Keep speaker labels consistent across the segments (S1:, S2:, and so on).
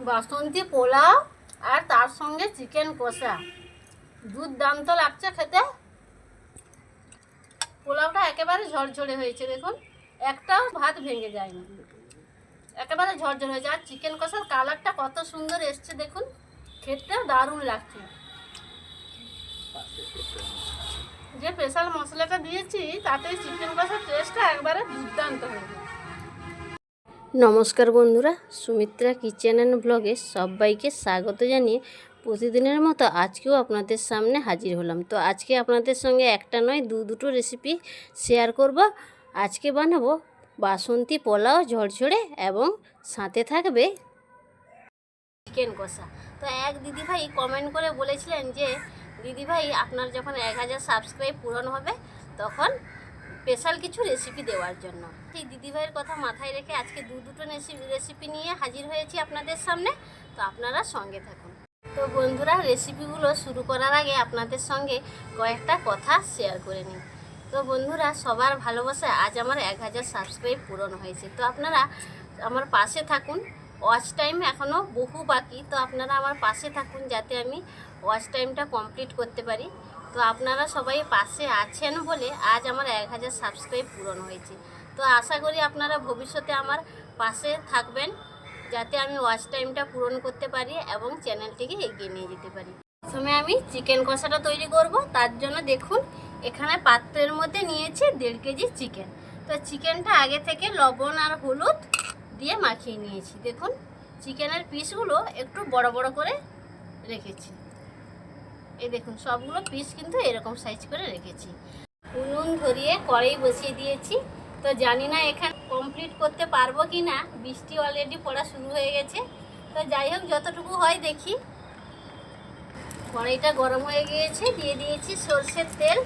S1: বাসন্তী পোলাও আর তার সঙ্গে চিকেন কষা। দুর্দান্ত লাগছে খেতে। পোলাওটা একেবারে ঝরঝরে হয়েছে, দেখুন। একটাও ভাত ভেঙে যায়নি। একেবারে ঝরঝরে হয়েছে। আর চিকেন কষার কালারটা কত সুন্দর এসছে, দেখুন। খেতেও দারুণ লাগছে। যে স্পেশাল মশলাটা দিয়েছি, তাতে চিকেন কষার টেস্টটা একবারে দুর্দান্ত হয়েছে। নমস্কার বন্ধুরা, সুমিত্রা কিচেন অ্যান্ড ব্লগে সবাইকে স্বাগত জানিয়ে প্রতিদিনের মতো আজকেও আপনাদের সামনে হাজির হলাম। তো আজকে আপনাদের সঙ্গে একটা নয়, দু দুটো রেসিপি শেয়ার করব। আজকে বানাবো বাসন্তী পোলাও ঝরঝরে এবং সাথে থাকবে চিকেন কষা। তো এক দিদিভাই কমেন্ট করে বলেছিলেন যে, দিদিভাই, আপনার যখন এক হাজার সাবস্ক্রাইব পূরণ হবে, তখন স্পেশাল কিছু রেসিপি দেওয়ার জন্য। সেই দিদিভাইয়ের কথা মাথায় রেখে আজকে দু দুটো রেসিপি নিয়ে হাজির হয়েছি আপনাদের সামনে। তো আপনারা সঙ্গে থাকুন। তো বন্ধুরা, রেসিপিগুলো শুরু করার আগে আপনাদের সঙ্গে কয়েকটা কথা শেয়ার করে নিই। তো বন্ধুরা, সবার ভালোবাসা আজ আমার এক হাজার সাবস্ক্রাইব পূরণ হয়েছে। তো আপনারা আমার পাশে থাকুন। ওয়াচ টাইম এখনও বহু বাকি। তো আপনারা আমার পাশে থাকুন যাতে আমি ওয়াচ টাইমটা কমপ্লিট করতে পারি। তো আপনারা সবাই পাশে আছেন বলে আজ আমার এক হাজার সাবস্ক্রাইব পূরণ হয়েছে। তো আশা করি আপনারা ভবিষ্যতে আমার পাশে থাকবেন, যাতে আমি ওয়াচ টাইমটা পূরণ করতে পারি এবং চ্যানেলটিকে এগিয়ে নিয়ে যেতে পারি। প্রথমে আমি চিকেন কষাটা তৈরি করব, তার জন্য দেখুন এখানে পাত্রের মধ্যে নিয়েছি দেড় কেজি চিকেন তো চিকেনটা আগে থেকে লবণ আর হলুদ দিয়ে মাখিয়ে নিয়েছি। দেখুন চিকেনের পিসগুলো একটু বড় বড় করে রেখেছি। এই দেখুন সবগুলো পিস কিন্তু এরকম সাইজ করে রেখেছি। উনুন ধরিয়ে কড়াই বসিয়ে দিয়েছি। তো জানি না এখানে কমপ্লিট করতে পারব কি না বৃষ্টি অলরেডি পড়া শুরু হয়ে গেছে। তো যাই হোক, যতটুকু হয় দেখি। কড়াইটা গরম হয়ে গিয়েছে, দিয়ে দিয়েছি সর্ষের তেল।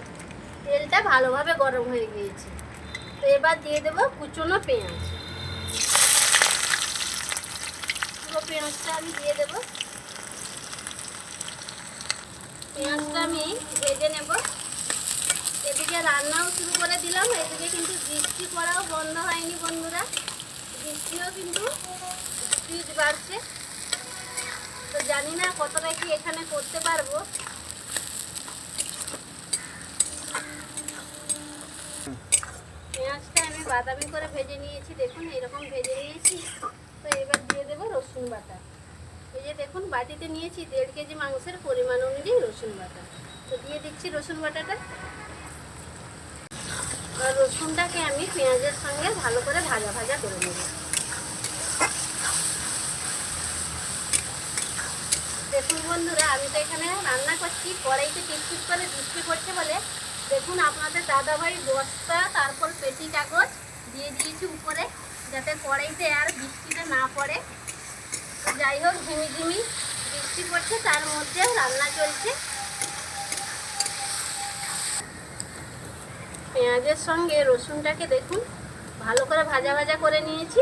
S1: তেলটা ভালোভাবে গরম হয়ে গিয়েছে। তো এবার দিয়ে দেবো কুচনো পেঁয়াজ। পুরো পেঁয়াজটা আমি দিয়ে দেবো। পেঁয়াজটা আমি ভেজে নেব। এদিকে রান্নাও শুরু করে দিলাম। এদিকে কিন্তু বৃষ্টি পড়াও বন্ধ হয়নি বন্ধুরা। বৃষ্টিও কিন্তু স্পিড বাড়ছে। তো জানি না কতটা কি এখানে করতে পারব। পেঁয়াজটা আমি বাদামি করে ভেজে নিয়েছি। দেখুন এরকম ভেজে নিয়েছি। তো এবার দিয়ে দেবো রসুন বাটা। এই যে দেখুন, বাটিতে নিয়েছি দেড় কেজি মাংসের পরিমাণ অনুযায়ী রসুন বাটা। তো দিয়ে দিচ্ছি রসুন বাটাটা। রসুনটাকে আমি পেঁয়াজের সঙ্গে ভালো করে ভাজা ভাজা করে নেব। দেখুন বন্ধুরা, আমি তো এখানে রান্না করছি, কড়াইতে টিপটিপ করে বৃষ্টি পড়ছে বলে। দেখুন, আপনাদের দাদাভাই বস্তা, তারপর পেটি কাগজ দিয়ে দিয়েছি উপরে, যাতে কড়াইতে আর বৃষ্টিটা না পড়ে। যাই হোক ঝিমি ঝিমি বৃষ্টি পড়ছে, তার মধ্যে রান্না চলছে। পেঁয়াজের সঙ্গে রসুনটাকে দেখুন, ভালো করে ভাজা ভাজা করে নিয়েছি।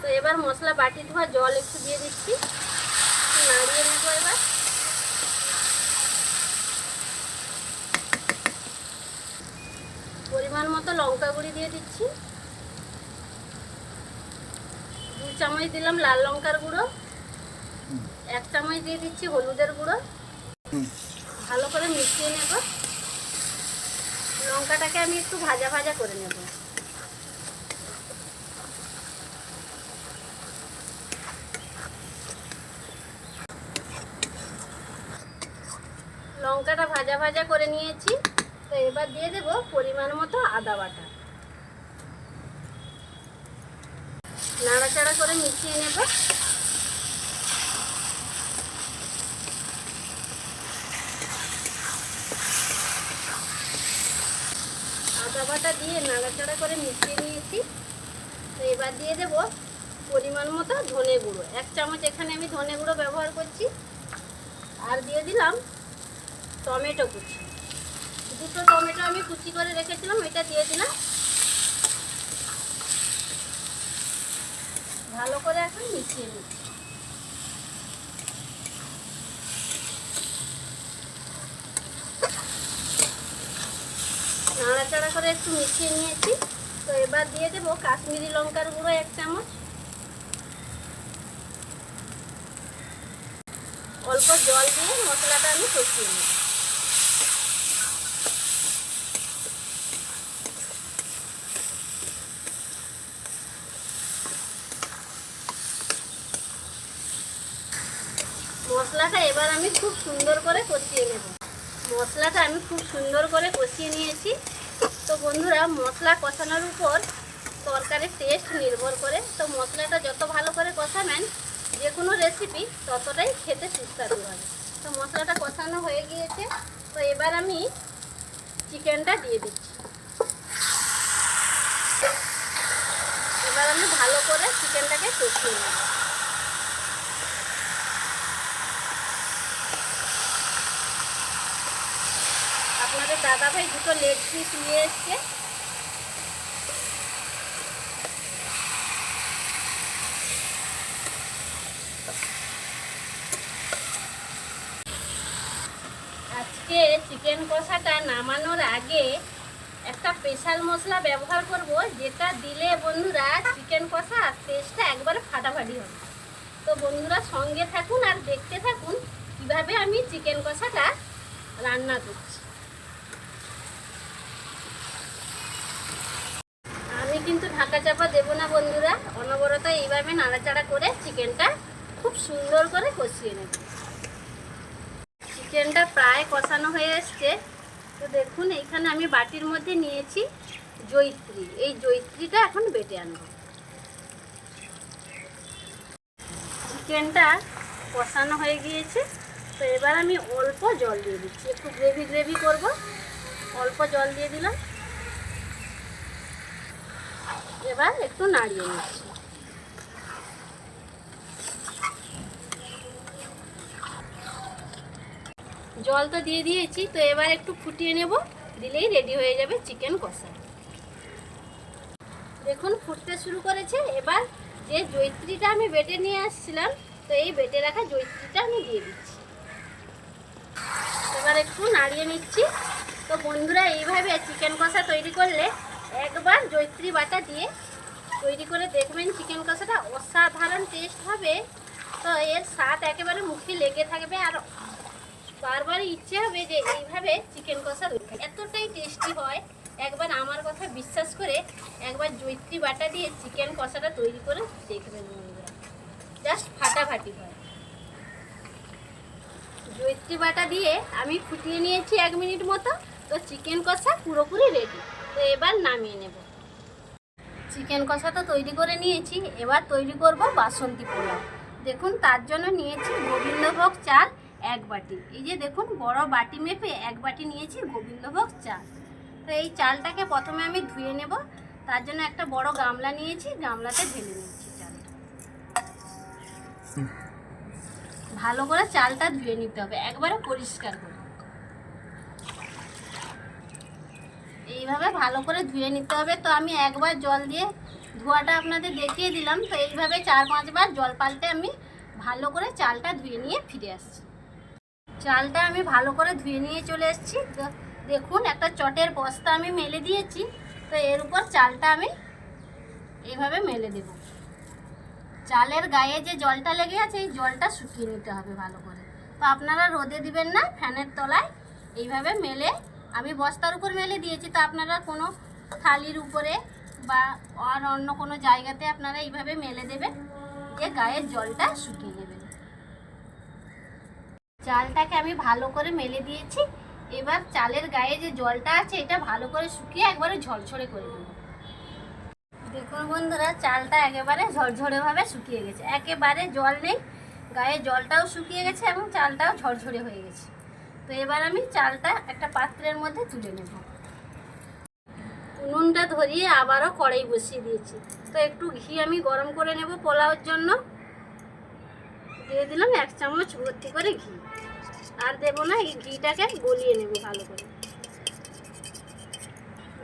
S1: তো এবার মশলা বাটি ধোয়া, জল একটু দিয়ে দিচ্ছি। নাড়িয়ে নেব এবার। পরিমাণ মতো লঙ্কা গুঁড়ি দিয়ে দিচ্ছি। দু চামচ দিলাম লাল লঙ্কার গুঁড়ো। এক চামচ দিয়ে দিচ্ছি হলুদের গুঁড়ো। ভালো করে মিশিয়ে নেব। লঙ্কাটাকে আমি একটু ভাজা ভাজা করে নেব। লঙ্কাটা ভাজা ভাজা করে নিয়েছি। তো এবার দিয়ে দেব পরিমাণ মতো আদা বাটা। নাড়াচাড়া করে মিশিয়ে নেব আদা বাটা দিয়ে নাড়াচাড়া করে মিশিয়ে নিয়েছি। তো এবার দিয়ে দেব পরিমাণ মতো ধনে গুঁড়ো। এক চামচ এখানে আমি ধনে গুঁড়ো ব্যবহার করছি। আর দিয়ে দিলাম টমেটো কুচি। দুটো টমেটো আমি কুচি করে রেখেছিলাম এটা দিয়ে দিলাম। ভালো করে এখন মিশিয়ে নিচ্ছি নাড়াচাড়া করে একটু মিশিয়ে নিয়েছি। তো এবার দিয়ে দেবো কাশ্মীরি লঙ্কার গুঁড়ো এক চামচ। অল্প জল দিয়ে মশলাটা আমি কষিয়ে নেব। মশলাটা এবার আমি খুব সুন্দর করে কষিয়ে নেব। মশলাটা আমি খুব সুন্দর করে কষিয়ে নিয়েছি। তো বন্ধুরা, মশলা কষানোর উপর তরকারির টেস্ট নির্ভর করে। তো মশলাটা যত ভালো করে কষাবেন, যে কোনো রেসিপি ততটাই খেতে সুস্বাদু হবে। তো মশলাটা কষানো হয়ে গিয়েছে। তো এবার আমি চিকেনটা দিয়ে দিচ্ছি। এবার আমি ভালো করে চিকেনটাকে কষিয়ে নেব। আপনাদের দাদা ভাই দুটো লেগ পিস নিয়ে এসছে। আজকে চিকেন কষাটা নামানোর আগে একটা স্পেশাল মশলা ব্যবহার করব, যেটা দিলে বন্ধুরা চিকেন কষা টেস্টটা একবারে ফাটাফাটি হবে। তো বন্ধুরা সঙ্গে থাকুন আর দেখতে থাকুন কীভাবে আমি চিকেন কষাটা রান্না করছি আমি কিন্তু ঢাকা চাপা দেবো না বন্ধুরা অনবরত এইভাবে নাড়াচাড়া করে চিকেনটা খুব সুন্দর করে কষিয়ে নেব। চিকেনটা প্রায় কষানো হয়ে এসছে। তো দেখুন, এইখানে আমি বাটির মধ্যে নিয়েছি জৈত্রী। এই জৈত্রীটা এখন বেটে আনব। চিকেনটা কষানো হয়ে গিয়েছে। তো এবার আমি অল্প জল দিয়ে দিচ্ছি। একটু গ্রেভি গ্রেভি করব। অল্প জল দিয়ে দিলাম। এবার একটু নাড়িয়ে নিচ্ছি। জল তো দিয়ে দিয়েছি, তো এবার একটু ফুটিয়ে নেব। দিলেই রেডি হয়ে যাবে চিকেন কষা। দেখুন, ফুটতে শুরু করেছে। এবার যে জৈত্রীটা আমি বেটে নিয়ে আসছিলাম, তো এই বেটে রাখা জৈত্রীটা আমি দিয়ে দিচ্ছি। এবার একটু নাড়িয়ে নিচ্ছি। তো বন্ধুরা, এইভাবে চিকেন কষা তৈরি করলে একবার জৈত্রী বাটা দিয়ে তৈরি করে দেখবেন চিকেন কষাটা অসাধারণ টেস্ট হবে। তো এর স্বাদ একেবারে মুখে লেগে থাকবে আর বারবার ইচ্ছে হবে যে এইভাবে চিকেন কষা এতটাই টেস্টি হয়। একবার আমার কথা বিশ্বাস করে একবার জৈত্রী বাটা দিয়ে চিকেন কষাটা তৈরি করে দেখবেন বন্ধুরা। জাস্ট ফাটাফাটি হয়। জৈত্রী বাটা দিয়ে আমি ফুটিয়ে নিয়েছি এক মিনিট মতো। তো চিকেন কষা পুরোপুরি রেডি তো এবার নামিয়ে নেব। চিকেন কষা তো তৈরি করে নিয়েছি। এবার তৈরি করব বাসন্তী পোলাও। দেখুন, তার জন্য নিয়েছি গোবিন্দভোগ চাল এক বাটি। এই যে দেখুন, বড় বাটি মেপে এক বাটি নিয়েছি গোবিন্দভোগ চাল। তো এই চালটাকে প্রথমে আমি ধুয়ে নেব, তার জন্য একটা বড় গামলা নিয়েছি, গামলাতে ঢেলে নিচ্ছি চালটা। ভালো করে চালটা ধুয়ে নিতে হবে, একবারে পরিষ্কার করে। এইভাবে ভালো করে ধুয়ে নিতে হবে। তো আমি একবার জল দিয়ে ধোয়াটা আপনাদের দেখিয়ে দিলাম। তো এইভাবে চার পাঁচবার জল পাল্টে আমি ভালো করে চালটা ধুয়ে নিয়ে ফিরে আসছি। চালটা আমি ভালো করে ধুয়ে নিয়ে চলে এসেছি। দেখুন, একটা চটের বস্তা আমি মেলে দিয়েছি। তো এর উপর চালটা আমি এইভাবে মেলে দেব। চালের গায়ে যে জলটা লেগে আছে, এই জলটা শুকিয়ে নিতে হবে ভালো করে। তো আপনারা রোদে দিবেন না, ফ্যানের তলায়। এইভাবে মেলে, আমি বস্তার উপর মেলে দিয়েছি। তো আপনারা কোনো থালির উপরে বা আর অন্য কোনো জায়গাতে আপনারা এইভাবে মেলে দেবেন, যে গায়ের জলটা শুকিয়ে নেবেন চালটাকে আমি ভালো করে মেলে দিয়েছি। এবার চালের গায়ে যে জলটা আছে, এটা ভালো করে শুকিয়ে একবারে ঝরঝরে করে দেবো দেখুন বন্ধুরা, চালটা একেবারে ঝরঝরেভাবে শুকিয়ে গেছে। একেবারে জল নেই, গায়ে জলটাও শুকিয়ে গেছে এবং চালটাও ঝরঝরে হয়ে গেছে। তো এবার আমি চালটা একটা পাত্রের মধ্যে তুলে নেব। উনুনটা ধরিয়ে আবারও কড়াই বসিয়ে দিয়েছি। তো একটু ঘি আমি গরম করে নেব পোলাওর জন্য। দিয়ে দিলাম, এক চামচ ভর্তি করে ঘি। আর দেবো না, এই ঘিটাকে গলিয়ে নেব ভালো করে।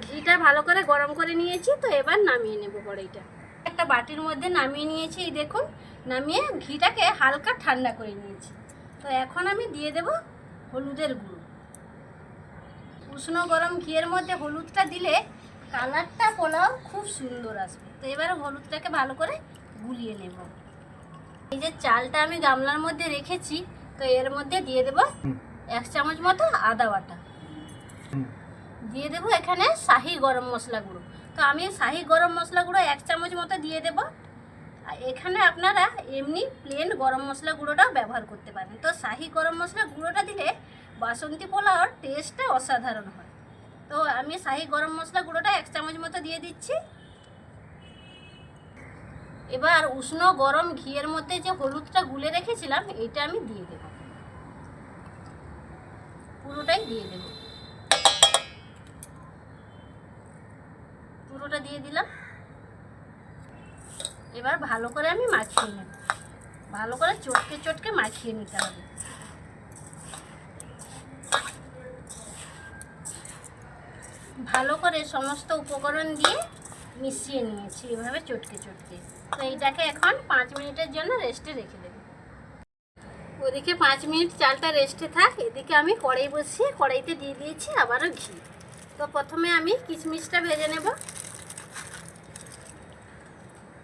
S1: ঘিটা ভালো করে গরম করে নিয়েছি, তো এবার নামিয়ে নেব কড়াইটা। একটা বাটির মধ্যে নামিয়ে নিয়েছি, এই দেখুন, নামিয়ে ঘিটাকে হালকা ঠান্ডা করে নিয়েছি। তো এখন আমি দিয়ে দেব হলুদের গুঁড়ো। উষ্ণ গরম ঘিয়ের মধ্যে হলুদটা দিলে কালারটা পোলাও খুব সুন্দর আসবে। তো এবার হলুদটাকে ভালো করে গুলিয়ে নেব। এই যে চালটা আমি গামলার মধ্যে রেখেছি তো এর মধ্যে দিয়ে দেব এক চামচ মতো আদা বাটা। দিয়ে দেবো এখানে শাহি গরম মশলা গুঁড়ো। তো আমি শাহি গরম মশলা গুঁড়ো এক চামচ মতো দিয়ে দেবো। আর এখানে আপনারা এমনি প্লেন গরম মশলা গুঁড়োটাও ব্যবহার করতে পারেন তো শাহি গরম মশলা গুঁড়োটা দিলে বাসন্তী পোলাওর টেস্টটা অসাধারণ হয়। তো আমি শাহি গরম মশলা গুঁড়োটা এক চামচ মতো দিয়ে দিচ্ছি। এবার উষ্ণ গরম ঘিয়ের মধ্যে যে হলুদটা গুলে রেখেছিলাম, এটা আমি দিয়ে দেব। পুরোটাই দিয়ে দেব। পুরোটা দিয়ে দিলাম। এবার ভালো করে আমি মাখিয়ে নেব। ভালো করে চটকে চটকে মাখিয়ে নিতে হবে। ভালো করে সমস্ত উপকরণ দিয়ে মিশিয়ে নিয়েছি। এভাবে চটকে চটকে। তো এইটাকে এখন পাঁচ মিনিটের জন্য রেস্টে রেখে দেবো। ওদিকে পাঁচ মিনিট চালটা রেস্টে থাক, এদিকে আমি কড়াই বসিয়ে কড়াইতে দিয়ে দিয়েছি আবারও ঘি। তো প্রথমে আমি কিশমিশটা ভেজে নেব।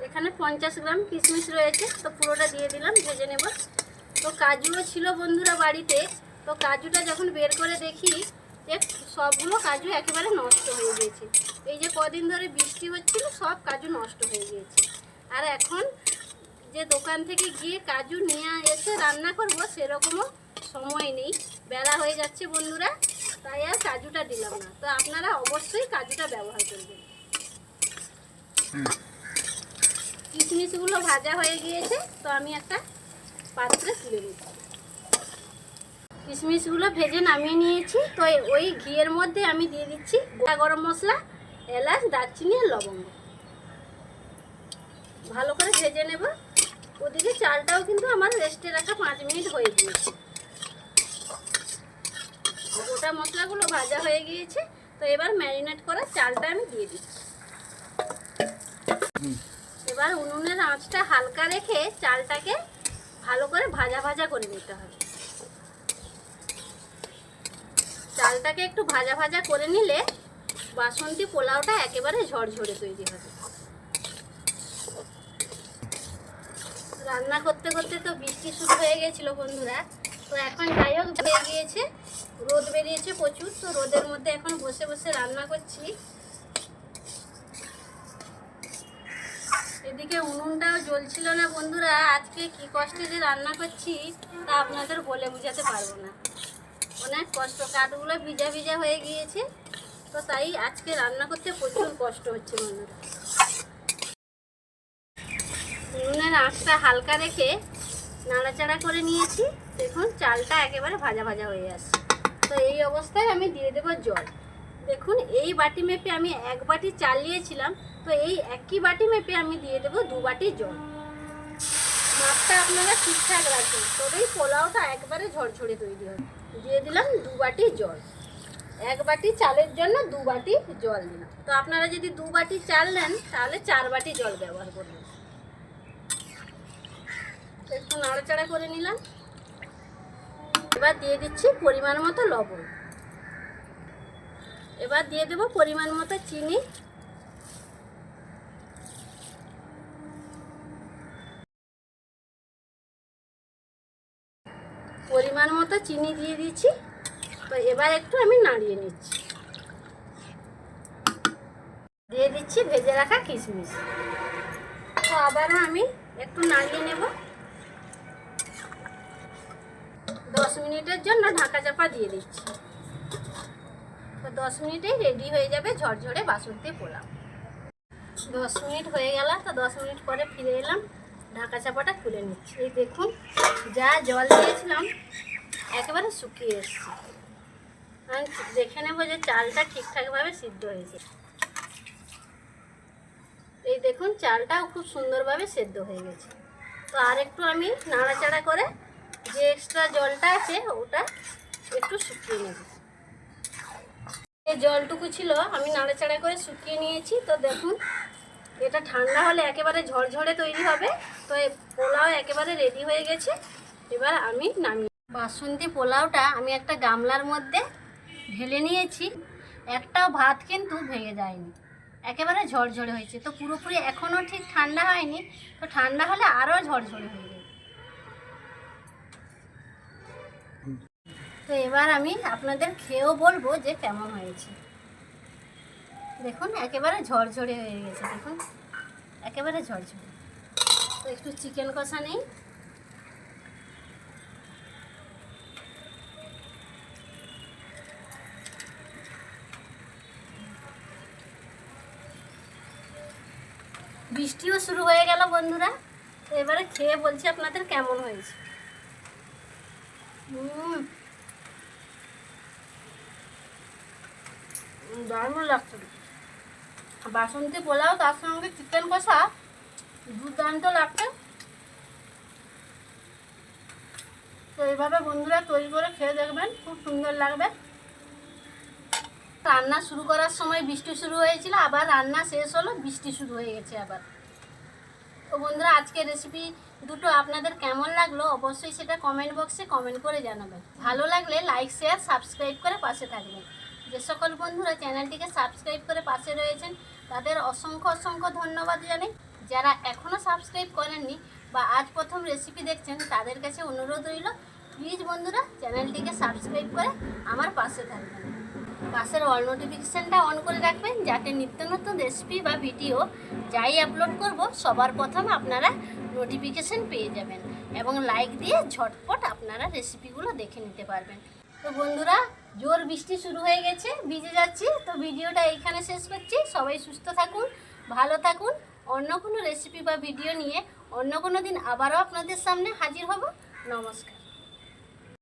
S1: এখানে পঞ্চাশ গ্রাম কিশমিশ রয়েছে, তো পুরোটা দিয়ে দিলাম, ভেজে নেব। তো কাজুও ছিল বন্ধুরা বাড়িতে, তো কাজুটা যখন বের করে দেখি যে সবগুলো কাজু একেবারে নষ্ট হয়ে গিয়েছে। এই যে কদিন ধরে বৃষ্টি হচ্ছিল, সব কাজু নষ্ট হয়ে গিয়েছে। আর এখন যে দোকান থেকে গিয়ে কাজু নিয়ে এসে রান্না করব, সেরকমও সময় নেই। বেলা হয়ে যাচ্ছে বন্ধুরা, তাই আর কাজুটা দিলাম না। তো আপনারা অবশ্যই কাজুটা ব্যবহার করবেন। কিশমিশগুলো ভাজা হয়ে গিয়েছে, তো আমি একটা পাত্রে তুলে নিচ্ছি। কিশমিশগুলো ভেজে নামিয়ে নিয়েছি, তো ওই ঘিয়ের মধ্যে আমি দিয়ে দিচ্ছি গোটা গরম মশলা, এলাচ, দারচিনি আর লবঙ্গ। ভালো করে ভেজে নেব। ওদিকে চালটাও কিন্তু আমার রেস্টে রাখা পাঁচ মিনিট হয়ে গিয়েছে। গোটা মশলাগুলো ভাজা হয়ে গিয়েছে। তো এবার ম্যারিনেট করা চালটা আমি দিয়ে দিচ্ছি। এবার উনুনের আঁচটা হালকা রেখে চালটাকে ভালো করে ভাজা ভাজা করে নিতে হবে। চালটাকে একটু ভাজা ভাজা করে নিলে বাসন্তী পোলাওটা একেবারে ঝরঝরে তৈরি হবে। রান্না করতে করতে তো বৃষ্টি শুরু হয়ে গেছিল বন্ধুরা। তো এখন যাই হোক হয়ে গিয়েছে রোদ বেরিয়েছে প্রচুর। তো রোদের মধ্যে এখন বসে বসে রান্না করছি। এদিকে উনুনটাও জ্বলছিল না বন্ধুরা। আজকে কি কষ্টে যে রান্না করছি, তা আপনাদের বলে বোঝাতে পারব না। অনেক কষ্ট, কাঠগুলো ভিজা ভিজা হয়ে গিয়েছে। তো তাই আজকে রান্না করতে প্রচুর কষ্ট হচ্ছে বন্ধুরা। উনুনের আঁচটা হালকা রেখে নাড়াচাড়া করে নিয়েছি। দেখুন, চালটা একেবারে ভাজা ভাজা হয়ে আসছে। তো এই অবস্থায় আমি দিয়ে দেবো জল। দেখুন, এই বাটি মেপে আমি এক বাটি চাল নিয়েছিলাম। তো এই একই বাটি মেপে আমি দিয়ে দেবো দু বাটি জল। মাপটা আপনারা ঠিকঠাক রাখুন তবেই পোলাওটা একবারে ঝরঝরে তৈরি হবে। দিয়ে দিলাম দু বাটি জল। এক বাটি চালের জন্য দু বাটি জল দিলাম। তো আপনারা যদি দু বাটি চাল নেন, তাহলে চার বাটি জল ব্যবহার করবেন। একটু নাড়াচাড়া করে নিলাম। এবার দিয়ে দিচ্ছি পরিমাণ মতো লবণ। এবার দিয়ে দেবো পরিমাণ মতো চিনি। পরিমাণ মতো চিনি দিয়ে দিচ্ছি। তো এবার একটু আমি নাড়িয়ে নিচ্ছি। দিয়ে দিচ্ছি ভেজে রাখা কিশমিশ। তো আবারও আমি একটু নাড়িয়ে নেব। দশ মিনিটের জন্য ঢাকা চাপা দিয়ে দিচ্ছি। তো দশ মিনিটেই রেডি হয়ে যাবে ঝরঝরে বাসন্তী পোলাও। দশ মিনিট হয়ে গেল, তো দশ মিনিট পরে ফিরে এলাম, ঢাকা চাপাটা খুলে নিচ্ছি। এই দেখুন, যা জল দিয়েছিলাম, একেবারে শুকিয়ে এসছে। আমি দেখে নেব যে চালটা ঠিকঠাকভাবে সিদ্ধ হয়েছে। এই দেখুন, চালটাও খুব সুন্দরভাবে সেদ্ধ হয়ে গেছে। তো আর একটু আমি নাড়াচাড়া করে যে এক্সট্রা জলটা আছে, ওটা একটু শুকিয়ে নেব। এই জলটুকু ছিল, আমি নাড়াচাড়া করে শুকিয়ে নিয়েছি। তো দেখুন, এটা ঠান্ডা হলে একেবারে ঝরঝরে তৈরি হবে। তো পোলাও একেবারে রেডি হয়ে গেছে। এবার আমি নামিয়ে বাসন্তী পোলাওটা আমি একটা গামলার মধ্যে ঢেলে নিয়েছি। একটাও ভাত কিন্তু ভেঙে যায়নি। একেবারে ঝরঝরে হয়েছে। তো পুরোপুরি এখনও ঠিক ঠান্ডা হয়নি। তো ঠান্ডা হলে আরও ঝরঝরে হয়ে যাবে তো এবার আমি আপনাদের খেয়েও বলব যে কেমন হয়েছে। দেখুন, একেবারে ঝরঝরে হয়ে গেছে, দেখুন। একেবারে ঝরঝরে। তো একটু চিকেন কষা নেই। বৃষ্টিও শুরু হয়ে গেল, বন্ধুরা। তো এবারে খেয়ে বলছি আপনাদের কেমন হয়েছে। হুম দারুণ লাগছে। বাসন্তী পোলাও, তার সঙ্গে চিকেন কষা, দুর্দান্ত লাগছে। তো এইভাবে বন্ধুরা তৈরি করে খেয়ে দেখবেন, খুব সুন্দর লাগবে। রান্না শুরু করার সময় বৃষ্টি শুরু হয়েছিল, আবার রান্না শেষ হলো, বৃষ্টি শুরু হয়ে গেছে আবার। তো বন্ধুরা, আজকের রেসিপি দুটো আপনাদের কেমন লাগল অবশ্যই সেটা কমেন্ট বক্সে কমেন্ট করে জানাবেন। ভালো লাগলে লাইক শেয়ার সাবস্ক্রাইব করে পাশে থাকবেন। যে সকল বন্ধুরা চ্যানেলটিকে সাবস্ক্রাইব করে পাশে রয়েছেন, তাদের অসংখ্য অসংখ্য ধন্যবাদ জানাই। যারা এখনও সাবস্ক্রাইব করেননি বা আজ প্রথম রেসিপি দেখছেন, তাদের কাছে অনুরোধ রইল, প্লিজ বন্ধুরা চ্যানেলটিকে সাবস্ক্রাইব করে আমার পাশে থাকবেন। পাশের অল নোটিফিকেশানটা অন করে রাখবেন, যাতে নিত্য নতুন রেসিপি বা ভিডিও যাই আপলোড করব, সবার প্রথম আপনারা নোটিফিকেশান পেয়ে যাবেন এবং লাইক দিয়ে ঝটপট আপনারা রেসিপিগুলো দেখে নিতে পারবেন। তো বন্ধুরা জোর বৃষ্টি শুরু হয়ে গেছে, ভিজে যাচ্ছি। তো ভিডিওটা এইখানে শেষ করছি। সবাই সুস্থ থাকুন, ভালো থাকুন। অন্য কোনো রেসিপি বা ভিডিও নিয়ে অন্য কোনো দিন আবারও আপনাদের সামনে হাজির হব। নমস্কার।